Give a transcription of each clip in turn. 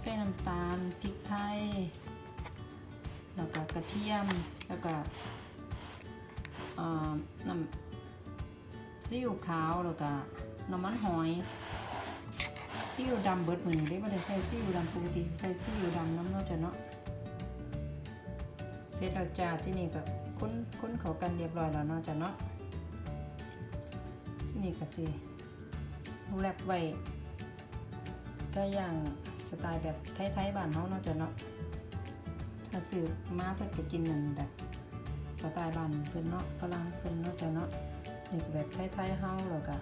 ใส่น้ำตาลพริกไทยแล้วก็กระเทียมแล้วก็อ่อน้ำซีอิ๊วขาวแล้วก็น้ำมันหอยซีอิ๊วดำเบิดมือนี้ได้บ่ได้ใส่ซีอิ๊วดำปกติใส่ซีอิ๊วดำน้ำเนาะจ้ะเนาะเสร็จแล้วจ้าที่นี่ก็คุ้นคุ้นเขากันเรียบร้อยแล้วเนาะจ้ะเนาะที่นี่ก็สิแรปไว้ก็อย่าง สไตล์แบบไทยๆบ้านเฮาเนาะจ้ะเนาะถ้าซื้อมาเพิ่นก็กินนั่นแบบสไตล์บ้านเพิ่นเนาะฝรั่งเพิ่นเนาะจ้ะเนาะนี่ก็แบบไทยๆเฮาแล้วก็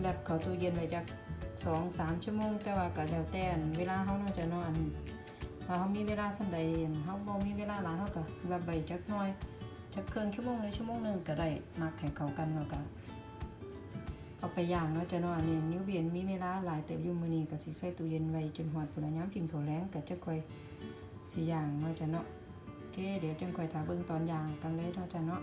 แรปเข้าตู้เย็นไว้จักสองสามชั่วโมงแต่ว่าก็แล้วแต่อันเวลาเฮาเนาะจ้ะเนาะอันถ้าเขามีเวลาสันใดเขาบ่มีเวลาหลายเขาก็รับใบจักหน่อยจักครึ่งชั่วโมงหรือชั่วโมงหนึงก็ได้มักให้เข้ากันแล้วก็ เอาไปย่างเนาะจ้ะเนาะอันนี้นิ้วเบียนมีเวลาหลายเต็มอยู่มื้อนี้ก็สิใส่ตู้เย็นไว้จนฮอดพุ่นละยามกินข้าวแลงก็จะค่อยสิย่างเนาะจ้ะเนาะโอเคเดี๋ยวจังค่อยถาเบิ่งตอนย่างกันเลยเนาะจ้ะเนาะ